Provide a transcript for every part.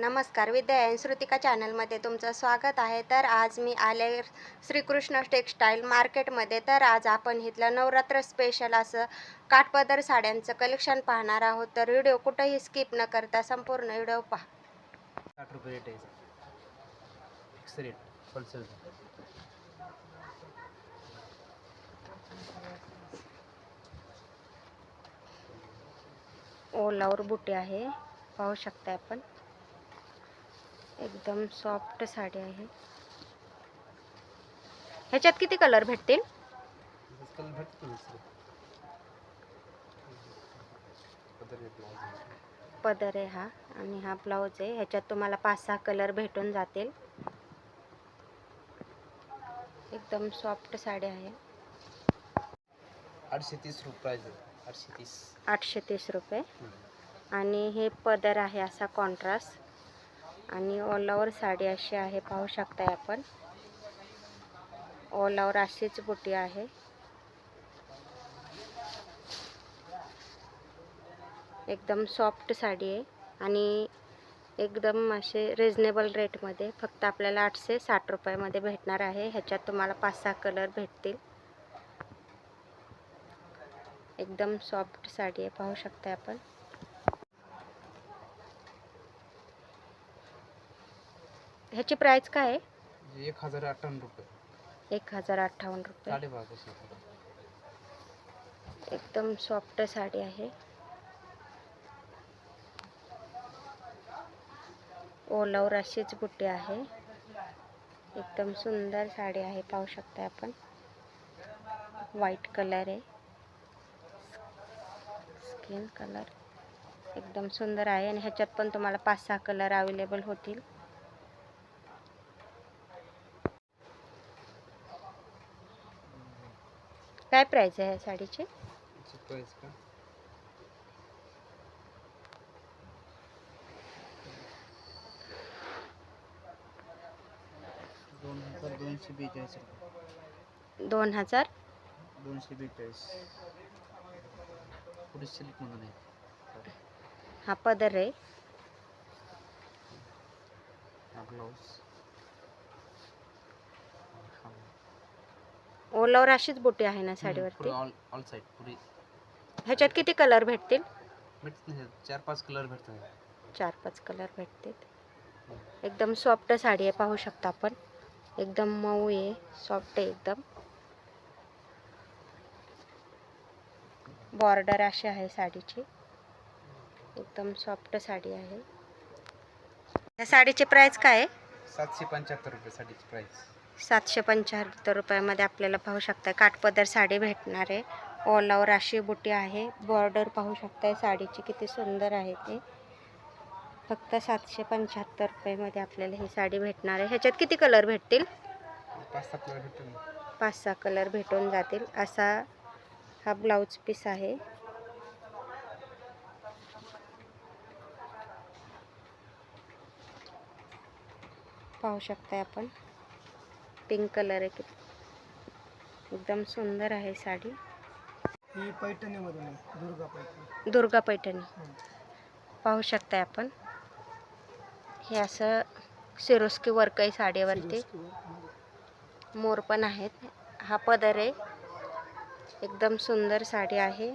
नमस्कार विद्या श्रुतिका चॅनलमध्ये तुमचं स्वागत आहे. तर आज मी आले श्रीकृष्ण टेक्स्टाईल मार्केटमध्ये. तर आज आपण इथलं नवरात्र स्पेशल असं काठपदर साड्यांचं कलेक्शन पाहणार आहोत. तर व्हिडिओ कुठंही स्किप न करता संपूर्ण व्हिडिओ पहा. साठ रुपये रेट आहे. फिक्स रेट होलसेल ओलावर बुटे आहे. पाहू शकता आपण. एकदम सॉफ्ट साडी आहे. ह्याच्यात किती कलर भेटतील? पदर आहे हा. आणि हा ब्लाऊज आहे. ह्याच्यात तुम्हाला पाच सहा कलर भेटून जातील. एकदम सॉफ्ट साडी आहे. आठशे तीस रुपये आठशे तीस. आठशे तीस रुपये. आणि हे पदर आहे असा कॉन्ट्रास्ट आणि ओलावर साडी अशी आहे पाहू शकताय आपण. ओलावर अशीच बुटी आहे. एकदम सॉफ्ट साडी आहे आणि एकदम असे रिजनेबल रेटमध्ये फक्त आपल्याला आठशे साठ रुपयामध्ये भेटणार आहे. ह्याच्यात तुम्हाला पाच सहा कलर भेटतील. एकदम सॉफ्ट साडी आहे पाहू शकता आपण. ह्याची प्राइस काय आहे? एक हजार अठ्ठावन्न रुपये. एक हजार अठ्ठावन्न रुपये. साडेबारा एकदम सॉफ्ट साडी आहे. ओलावर अशीच बुट्टी आहे. एकदम सुंदर साडी आहे पाहू शकता आपण. व्हाईट कलर आहे. स्किन कलर एकदम सुंदर आहे. आणि ह्याच्यात पण तुम्हाला पाच सहा कलर अवेलेबल होतील. काय प्राइस आहे ह्या साडीची? प्राईस का? दोन हजार दोनशे बेचाळीस दोन हजार? दोनशे बेचाळीस. पुढे सिल्कमधून आहे? हा पदर आहे. हा ब्लाऊज हा ओलावर अशीच बुटी आहे ना साडीवरती? ऑल ऑल साईड पुढे ह्याच्यात किती कलर भेटतील? भेटत नाही चार पाच कलर भेटतात चार पाच कलर भेटतील. एकदम सॉफ्ट साडी आहे पाहू शकता आपण. एकदम मऊ आहे सॉफ्ट आहे एकदम. बॉर्डर अशी आहे साडीची. एकदम सॉफ्ट साडी आहे. या साडीची प्राइस काय आहे? सातशे पंच्याहत्तर रुपये साडीची प्राईस सातशे पंच्याहत्तर रुपयामध्ये आपल्याला पाहू शकता काठपदर साडी भेटणार आहे. ओलावर अशी बुटी आहे. बॉर्डर पाहू शकताय. साडीची किती सुंदर आहे ते. फक्त सातशे पंच्याहत्तर रुपयामध्ये आपल्याला ही साडी भेटणार आहे. ह्याच्यात किती कलर भेटतील? पाच सहा कलर भेटून पाच सहा कलर भेटून जातील. असा हा ब्लाऊज पीस आहे. पाहू शकताय आपण. पिंक कलर आहे. एकदम सुंदर आहे साडी. ही पैठणीमधून आहे दुर्गा पैठणी. दुर्गा पैठणी. पाहू शकताय आपण. हे असं सिरोस्की वर्क आहे साडीवरती. मोर पण आहेत. हा पदर आहे. एकदम सुंदर साडी आहे.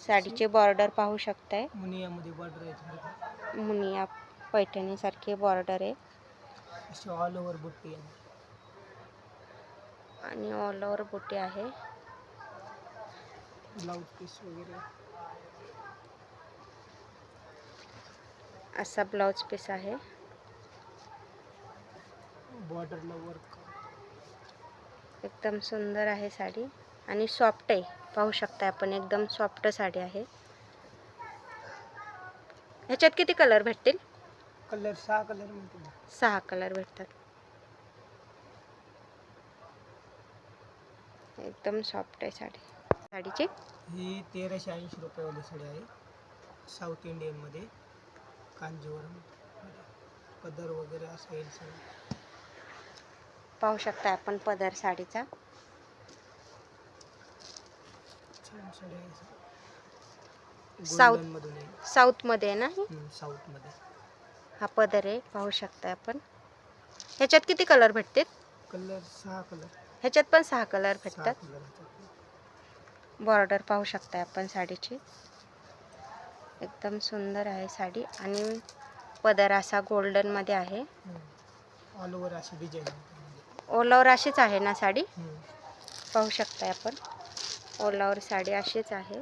साडीचे बॉर्डर पाहू शकताय. मुनियामध्ये बॉर्डर आहे मुनिया पैठणीसारखी बॉर्डर आहे. ऑल ओव्हर बुट्टी आहे. आणि ऑल ओव्हर बुटी आहे. पीस वगैरे. असा ब्लाऊज पीस आहे. बॉर्डरला वर्क एकदम सुंदर आहे साडी आणि सॉफ्ट आहे. पाहू शकता आपण एकदम सॉफ्ट साडी आहे. ह्याच्यात किती कलर भेटतील? कलर सहा कलर सहा कलर भेटतात. एकदम सॉफ्ट आहे साडी. साडीची? ही तेराशे ऐंशी रुपयावाली साडी आहे. साऊथ इंडियनमध्ये कांजीवरम. पदर वगैरे असं येईल सगळं. पाहू शकता आपण पदर साडीचा. छान साडी आहे साऊथ आहे साऊथमध्ये आहे ना ही? हम्म, साऊथमध्ये हा पदर आहे. पाहू शकता आपण. ह्याच्यात किती कलर भेटतील? कलर सहा कलर ह्याच्यात पण सहा कलर भेटतात. बॉर्डर पाहू शकता आपण साडीची. एकदम सुंदर आहे साडी आणि पदर असा गोल्डनमध्ये आहे. ऑल ओव्हर अशी डिझाईन ओलावर अशीच आहे ना साडी? पाहू शकताय आपण. ओलावर साडी अशीच आहे.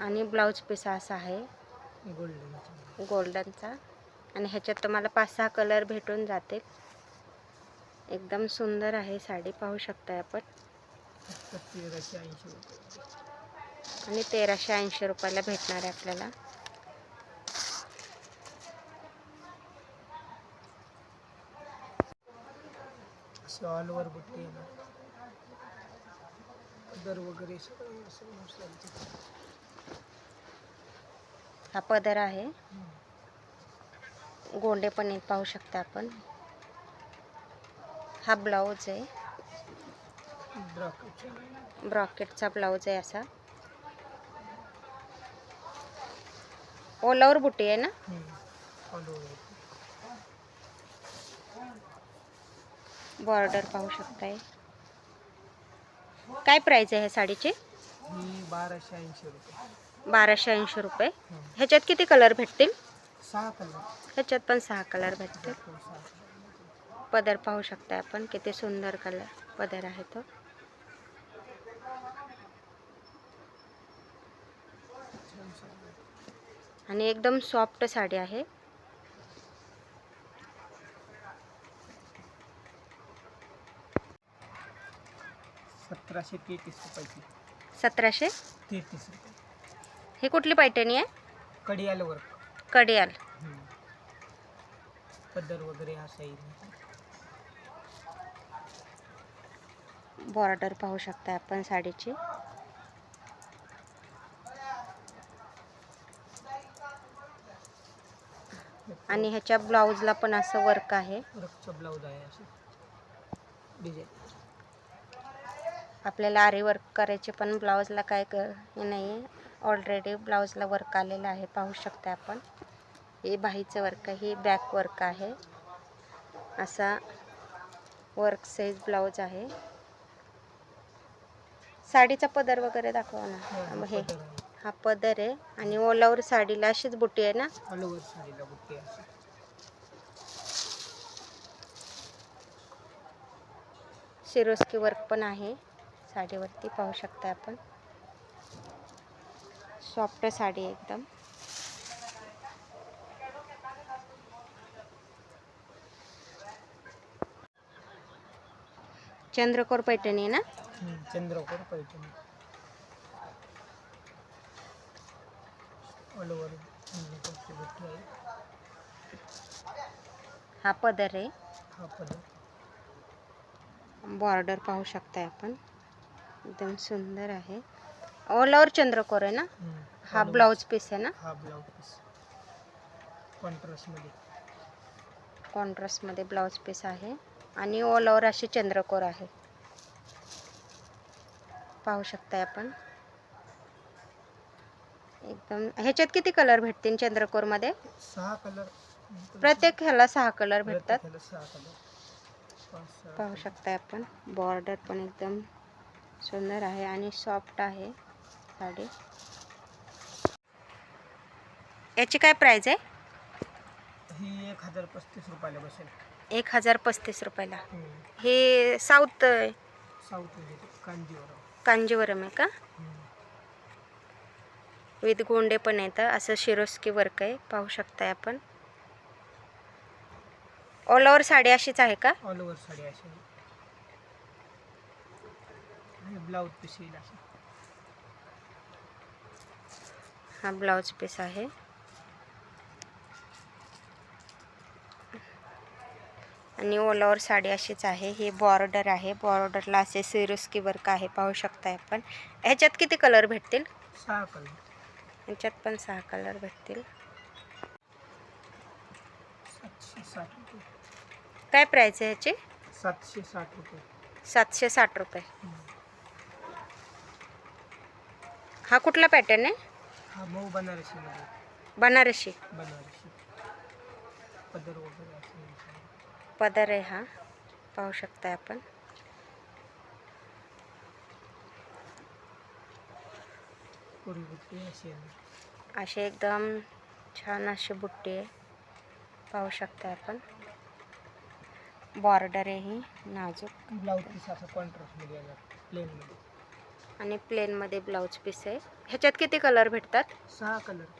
आणि ब्लाऊज पीस असा आहे. गोल्डन गोल्डनचा आणि ह्याच्यात तुम्हाला पाच सहा कलर भेटून जातील. एकदम सुंदर आहे साडी पाहू शकताय आपण. आणि तेराशे ऐंशी रुपयाला भेटणार आहे आपल्याला. बुट्टी पदर वगैरे. हा पदर आहे. गोंडे पण पाहू शकता आपण. हा ब्लाऊज आहे. ब्रॉकेटचं. ब्लाऊज आहे असा. ओलावर बुटी आहे ना? बॉर्डर पाहू शकताय. काय प्राईज आहे ह्या साडीची? ही बाराशे ऐंशी रुपये. बाराशे ऐंशी रुपये. ह्याच्यात किती कलर भेटतील? सहा कलर ह्याच्यात पण सहा कलर भेटतील. पदर पाहू शकताय आपण किती सुंदर कलर पदर आहे तो. आणि एकदम सॉफ्ट साडी आहे. सतराशे तेहतीस रुपयाची. सतराशे? तेहतीस रुपये. ही कुठली पैठणी आहे? कडियाल वर्क कडियाल. पदर वगैरे असा येईल. बॉर्डर पाहू शकता आपण साडीची. आणि ह्याच्या ब्लाऊजला पण असं वर्क आहे. ब्लाऊज आपल्याला आरी वर्क करायचे पण ब्लाऊजला काय क हे नाही आहे ऑलरेडी ब्लाऊजला वर्क आलेलं आहे. पाहू शकता आपण. हे बाहीचं वर्क आहे. ही बॅक वर्क आहे. असा वर्क साईज ब्लाऊज आहे. साडीचा पदर वगैरे दाखवा ना. हे हा पदर. आहे आणि ओलावर साडीला अशीच बुटी आहे ना? साडीला सिरोस्की वर्क पण आहे. साडीवरती पाहू शकता आपण. सॉफ्ट साडी आहे एकदम. चंद्रकोर पैठणी आहे ना? पैठणी हा पदर आहे. हा पदर. बॉर्डर पाहू शकताय आपण. एकदम सुंदर आहे. ऑल ओव्हर चंद्रकोर आहे ना? हा ब्लाऊज पीस आहे ना? हा ब्लाऊज पीस कॉन्ट्रास्टमध्ये कॉन्ट्रास्टमध्ये ब्लाऊज पीस आहे. आणि ऑल ओव्हर अशी चंद्रकोर आहे. पाहू शकताय आपण. एकदम ह्याच्यात किती कलर भेटतील चंद्रकोरमध्ये? सहा कलर प्रत्येक ह्याला सहा कलर भेटतात. पाहू शकताय आपण. बॉर्डर पण एकदम सुंदर आहे आणि सॉफ्ट आहे साडी. याची काय प्राइस आहे? ही एक हजार पस्तीस रुपयाला बसेल. एक हजार पस्तीस रुपयाला. हे साऊथ साऊथमध्ये कांजीवरम. कांजीवरम आहे का? विथ गोंडे पण येतं असं शिरोस्की वर्क आहे. पाहू शकताय आपण. ऑल ओव्हर साडी अशीच आहे का? ऑल ओव्हर साडी अशी आणि ब्लाऊज पीस येईल हा ब्लाऊज पीस आहे. आणि ऑल ओव्हर साडी अशीच आहे. ही बॉर्डर आहे. बॉर्डरला असे सिरोस्की वर्क आहे. पाहू शकताय आपण. ह्याच्यात किती कलर भेटतील? सहा कलर ह्याच्यात पण सहा कलर भेटतील. काय प्राईस आहे ह्याची? सातशे साठ रुपये. सातशे साठ रुपये. हा कुठला पॅटर्न आहे? हा मऊ बनारसी. बनारसी. पदर वगैरे असं येईल. पदर आहे हा. पाहू शकताय आपण. अशी अशी एकदम छान अशी बुट्टी आहे पाहू शकताय आपण. बॉर्डर आहे ही नाजूक. ब्लाऊज असा आणि प्लेनमध्ये ब्लाऊज पीस आहे. ह्याच्यात किती कलर भेटतात? सहा कलर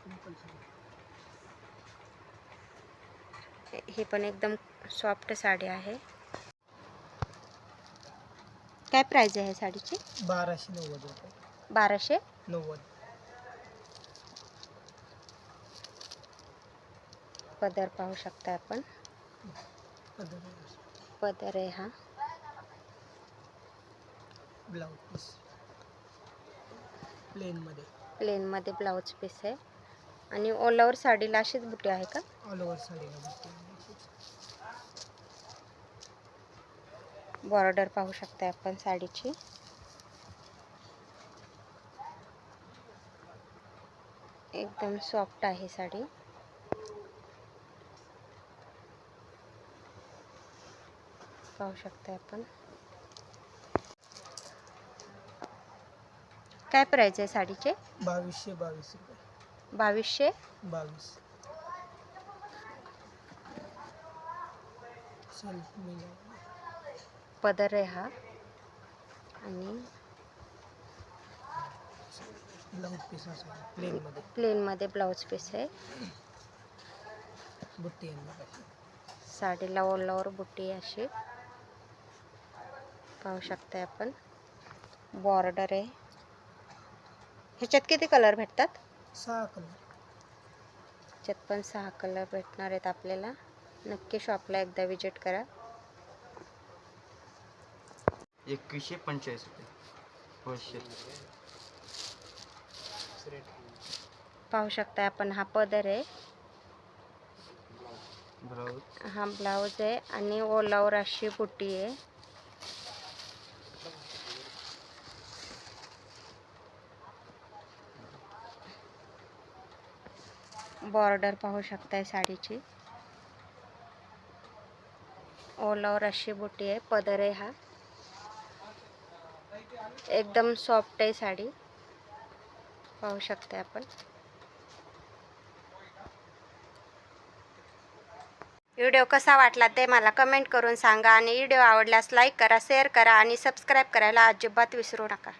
ही पण एकदम सॉफ्ट साडी आहे. काय प्राइस आहे साडीची? बाराशे नव्वद रुपये. बाराशे? नव्वद. पदर पाहू शकता आपण. पदर आहे. हा. Blouse piece. प्लेनमध्ये प्लेनमध्ये ब्लाऊज पीस आहे. आणि ओलावर साडीला अशीच बुटी आहे का? ऑल ओव्हर साडीला बुट्टी आहे अशीच. बॉर्डर पाहू शकता आपण साडीची. एकदम सॉफ्ट आहे साडी. पाहू शकता आपण. काय प्राइस आहे साडीचे? बावीसशे बावीस रुपये. बावीसशे? बावीस. सेल्फ मिळालं पदर आहे हा आणि ब्लाऊज पीस असं प्लेनमध्ये प्लेनमध्ये ब्लाऊज पीस आहे. बुट्टी येणार अशी साडीला ओलावर बुटी आहे अशी. पाहू शकताय आपण. बॉर्डर आहे. ह्याच्यात किती कलर भेटतात? सहा कलर ह्याच्यात पण सहा कलर भेटणार आहेत आपल्याला. नक्की शॉपला एकदा विजिट करा. एकवीसशे पंचेचाळीस रुपये होलसेल पाहू शकताय आपण हा पदर आहे. ब्लाऊज. हा ब्लाऊज आहे आणि ओलावर अशी बुटी आहे. बॉर्डर पाहू शकताय साडीची. ओलावर अशी बुटी आहे पदर आहे हा. एकदम सॉफ्ट आहे साडी. पाहू शकते आपण. व्हिडिओ कसा वाटला ते मला कमेंट करून सांगा आणि व्हिडिओ आवडल्यास लाईक करा शेअर करा आणि सबस्क्राईब करायला अजिबात विसरू नका.